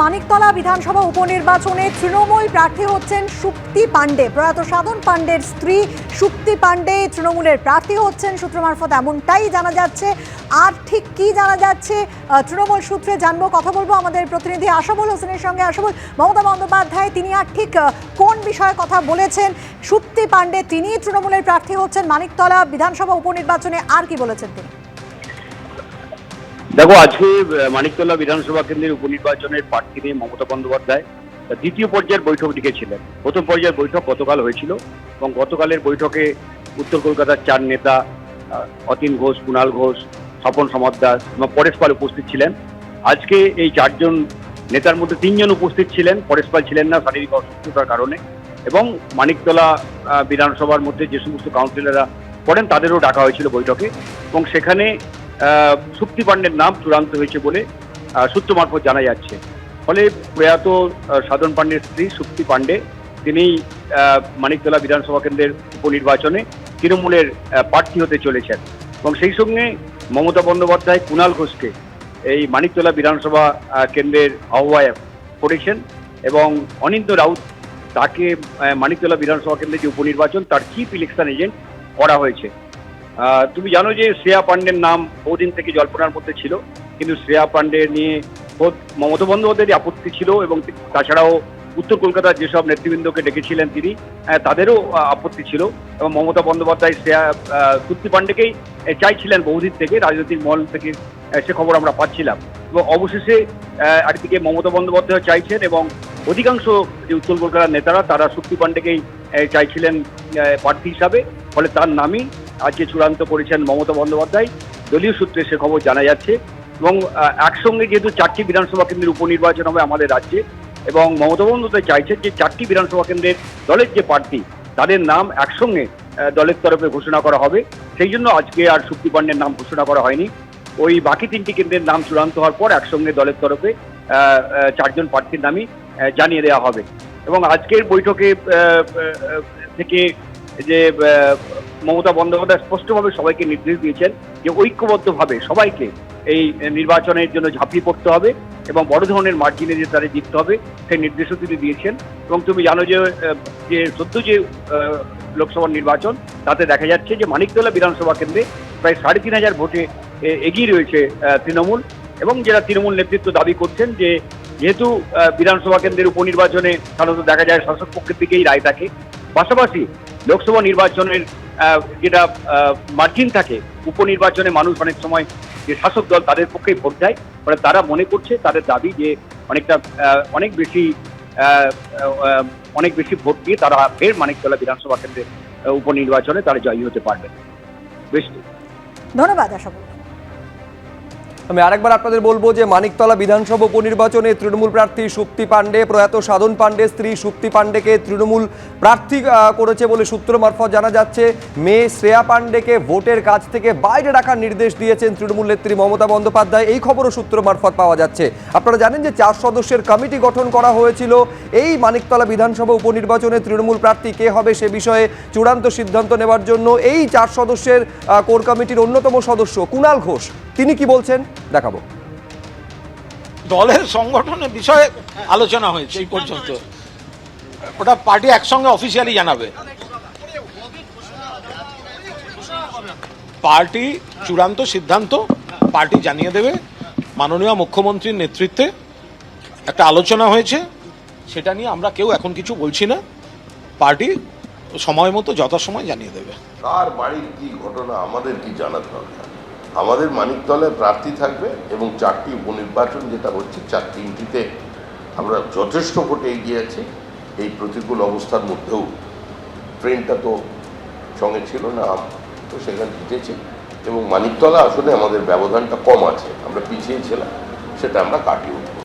মানিকতলা বিধানসভা উপনির্বাচনে তৃণমূল প্রার্থী হচ্ছেন সুক্তি পাণ্ডে। প্রয়াত সাধন পাণ্ডের স্ত্রী শুক্তি পাণ্ডে তৃণমূলের প্রার্থী হচ্ছেন। সূত্র মারফত এমনটাই জানা যাচ্ছে। আর ঠিক কি জানা যাচ্ছে? তৃণমূল সূত্রে জানব, কথা বলব আমাদের প্রতিনিধি আশাবুল হোসেনের সঙ্গে। আশাবুল, মমতা বন্দ্যোপাধ্যায়, তিনি আর ঠিক কোন বিষয়ে কথা বলেছেন? শুক্তি পাণ্ডে, তিনি তৃণমূলের প্রার্থী হচ্ছেন মানিকতলা বিধানসভা উপনির্বাচনে, আর কি বলেছেন তিনি? দেখো, আজকে মানিকতলা বিধানসভা কেন্দ্রের উপনির্বাচনের প্রার্থী নিয়ে মমতা বন্দ্যোপাধ্যায় দ্বিতীয় পর্যায়ের বৈঠক ডেকেছিলেন। প্রথম পর্যায়ের বৈঠক গতকাল হয়েছিল এবং গতকালের বৈঠকে উত্তর কলকাতার চার নেতা অতীন ঘোষ কুণাল ঘোষ, স্বপন সমাদ্দার এবং পরেশ পাল উপস্থিত ছিলেন। আজকে এই চারজন নেতার মধ্যে তিনজন উপস্থিত ছিলেন। পরেশ পাল ছিলেন না, শারীরিক অসুস্থতার কারণে। এবং মানিকতলা বিধানসভার মধ্যে যে সমস্ত কাউন্সিলররা পড়েন, তাদেরও ডাকা হয়েছিল বৈঠকে। এবং সেখানে সুক্তি পাণ্ডের নাম চূড়ান্ত হয়েছে বলে সূত্র মারফত জানা যাচ্ছে। ফলে প্রয়াত সাধন পাণ্ডের স্ত্রী সুক্তি পাণ্ডে, তিনি মানিকতলা বিধানসভা কেন্দ্রের উপনির্বাচনে তৃণমূলের প্রার্থী হতে চলেছেন। এবং সেই সঙ্গে মমতা বন্দ্যোপাধ্যায়, কুণাল ঘোষকে এই মানিকতলা বিধানসভা কেন্দ্রের আহ্বায়ক করেছেন এবং অনিন্দ্য রাউত তাকে মানিকতলা বিধানসভা কেন্দ্রের যে উপনির্বাচন, তার চিফ ইলেকশন এজেন্ট করা হয়েছে। তুমি জানো যে শ্রেয়া পাণ্ডের নাম বহুদিন থেকে জল্পনার মধ্যে ছিল কিন্তু শ্রেয়া পাণ্ডে নিয়ে খোদ মমতা বন্দ্যোপাধ্যায়ের আপত্তি ছিল এবং তাছাড়াও উত্তর কলকাতার যেসব নেতৃবৃন্দকে ডেকেছিলেন তিনি তাদেরও আপত্তি ছিল এবং মমতা বন্দ্যোপাধ্যায় শ্রেয়া সুপ্তি পাণ্ডেকেই চাইছিলেন বহুদিন থেকে রাজনৈতিক মহল থেকে সে খবর আমরা পাচ্ছিলাম। এবং অবশেষে আহ, একদিকে মমতা বন্দ্যোপাধ্যায় চাইছেন এবং অধিকাংশ যে উত্তর কলকাতার নেতারা তারা সুপ্তি পাণ্ডেকেই চাইছিলেন প্রার্থী হিসাবে ফলে তার নামই আজকে চূড়ান্ত করেছেন মমতা বন্দ্যোপাধ্যায়। দলীয় সূত্রে সে খবর জানা যাচ্ছে এবং একসঙ্গে যেহেতু চারটি বিধানসভা কেন্দ্রের উপনির্বাচন হবে আমাদের রাজ্যে এবং মমতা বন্দ্যোপাধ্যায় চাইছেন যে চারটি বিধানসভা কেন্দ্রের দলের যে প্রার্থী, তাদের নাম একসঙ্গে দলের তরফে ঘোষণা করা হবে। সেই জন্য আজকে আর সুক্তি পাণ্ডের নাম ঘোষণা করা হয়নি। ওই বাকি তিনটি কেন্দ্রের নাম চূড়ান্ত হওয়ার পর একসঙ্গে দলের তরফে চারজন প্রার্থীর নামই জানিয়ে দেওয়া হবে। এবং আজকের বৈঠকে থেকে যে মমতা বন্দ্যোপাধ্যায় স্পষ্টভাবে সবাইকে নির্দেশ দিয়েছেন যে ঐক্যবদ্ধভাবে সবাইকে এই নির্বাচনের জন্য ঝাঁপিয়ে পড়তে হবে এবং বড় ধরনের মার্জিনে যে তাদের জিততে হবে, সেই নির্দেশও তিনি দিয়েছেন। এবং তুমি জানো যে যে সদ্য যে লোকসভা নির্বাচন, তাতে দেখা যাচ্ছে যে মানিকতলা বিধানসভা কেন্দ্রে প্রায় সাড়ে তিন হাজার ভোটে এগিয়ে রয়েছে তৃণমূল। এবং যারা তৃণমূল নেতৃত্ব দাবি করছেন যে, যেহেতু বিধানসভা কেন্দ্রের উপনির্বাচনে সাধারণত দেখা যায় শাসক পক্ষের দিকেই রায় থাকে পাশাপাশি লোকসভা নির্বাচনের যেটা মার্জিন থাকে, উপনির্বাচনে মানুষ অনেক সময় যে শাসক দল তাদের পক্ষেই ভোট দেয়, ফলে তারা মনে করছে, তাদের দাবি যে অনেকটা অনেক বেশি অনেক বেশি ভোট দিয়ে তারা ফের মানিকতলা বিধানসভা কেন্দ্রের উপনির্বাচনে তারা জয়ী হতে পারবে। বেশ। ধন্যবাদ আশাবুল আমি আরেকবার আপনাদের বলব যে মানিকতলা বিধানসভা উপনির্বাচনে তৃণমূল প্রার্থী সুপ্তি পাণ্ডে, প্রয়াত সাধন পাণ্ডে, স্ত্রী সুপ্তি পাণ্ডেকে তৃণমূল প্রার্থী করেছে বলে সূত্র মারফত জানা যাচ্ছে। মেয়ে শ্রেয়া পাণ্ডেকে ভোটের কাজ থেকে বাইরে রাখার নির্দেশ দিয়েছেন তৃণমূল নেত্রী মমতা বন্দ্যোপাধ্যায়। এই খবরও সূত্র মারফত পাওয়া যাচ্ছে। আপনারা জানেন যে চার সদস্যের কমিটি গঠন করা হয়েছিল। এই মানিকতলা বিধানসভা উপনির্বাচনে তৃণমূল প্রার্থী কে হবে সে বিষয়ে চূড়ান্ত সিদ্ধান্ত নেওয়ার জন্য এই চার সদস্যের কোর কমিটির অন্যতম সদস্য কুণাল ঘোষ। তিনি কি বলছেন? দেখাবো। দলের সংগঠনের বিষয়ে আলোচনা হয়েছে এই পর্যন্ত। ওটা পার্টি একসঙ্গে অফিসিয়ালি জানাবে। পার্টি চূড়ান্ত সিদ্ধান্ত পার্টি জানিয়ে দেবে। মাননীয় মুখ্যমন্ত্রীর নেতৃত্বে একটা আলোচনা হয়েছে। সেটা নিয়ে আমরা কেউ এখন কিছু বলছি না। পার্টি সময় মতো যথাসময় জানিয়ে দেবে। তার বাড়ির কি ঘটনা আমাদের কি জানার দরকার আমাদের মানিকতলায় প্রার্থী থাকবে এবং চারটি উপনির্বাচন যেটা হচ্ছে, চার তিনটিতে আমরা যথেষ্ট ভোটে এগিয়ে আছি। এই প্রতিকূল অবস্থার মধ্যেও ট্রেনটা তো সঙ্গে ছিল না, তো সেখানে জিতেছি। এবং মানিকতলা আসলে আমাদের ব্যবধানটা কম আছে, আমরা পিছিয়েছিলাম সেটা আমরা কাটিয়ে উঠবো।